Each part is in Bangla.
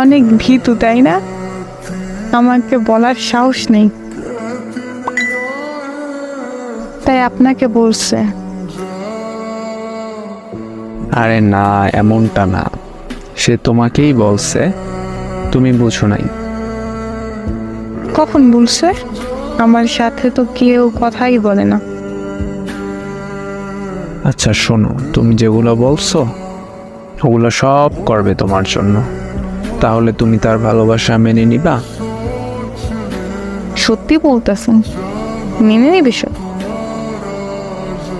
অনেক ভীতু তাই না? আমাকে বলার সাহস নেই। তাই আপনাকে বলছে। আরে না এমনটা না। সে তোমাকেই বলছে তুমি বুঝো নাই। কখন বলছে? আমার সাথে তো কেউ কথাই বলে না। আচ্ছা শোনো তুমি যেগুলো বলছো ওগুলো সব করবে তোমার জন্য। তাহলে তুমি তার ভালোবাসা মেনে নিবা? সত্যি বলতেছেন। মেনে নিবে সব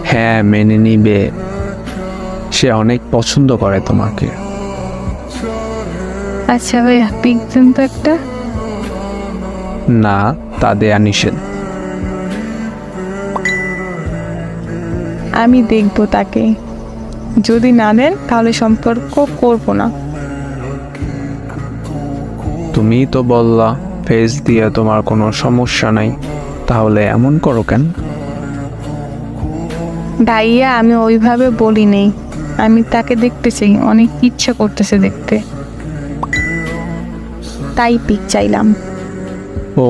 হ্যাঁ মেনে নিবে। সে অনেক পছন্দ করে তোমাকে। আচ্ছা ভাইয়া পিক দেন তো একটা? না তা দেয়া নিষেধ। আমি দেখব তাকে। যদি না দেন তাহলে সম্পর্ক করব না। তুমিই তো বললা ফেস দিয়ে তোমার কোনো সমস্যা নাই। তাহলে এমন করো কেন? ভাইয়া আমি ওইভাবে বলি নেই আমি তাকে দেখতে চাই অনেক ইচ্ছা করতেছে দেখতে। তাই পিক চাইলাম। ও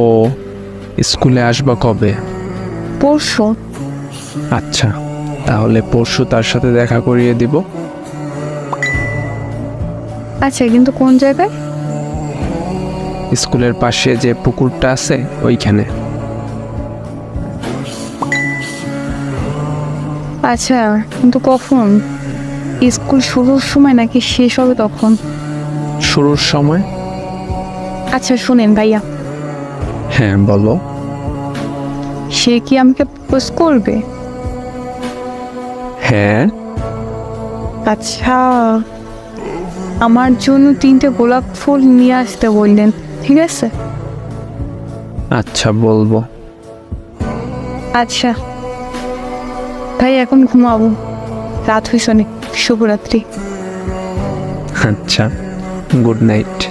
স্কুলে আসবা কবে? পরশু। আচ্ছা তাহলে পরশু তার সাথে দেখা করিয়ে দিব। আচ্ছা কিন্তু কোন জায়গায়? স্কুলের পাশে যে পুকুরটা আছে ওইখানে। আচ্ছা কিন্তু কখন? স্কুল শুরুর সময় নাকি শেষ হবে তখন? শুরুর সময়? আচ্ছা শুনেন ভাইয়া। হ্যাঁ বলো। সে কি আমাকে প্রপোজ করবে? হ্যাঁ। আচ্ছা আমার জন্য তিনটে গোলাপ ফুল নিয়ে আসতে বললেন। ঠিক আছে। আচ্ছা বলব। আচ্ছা। ভাই এখন ঘুমাবো। রাত হয়েছে অনেক। শুভরাত্রি। আচ্ছা গুড নাইট।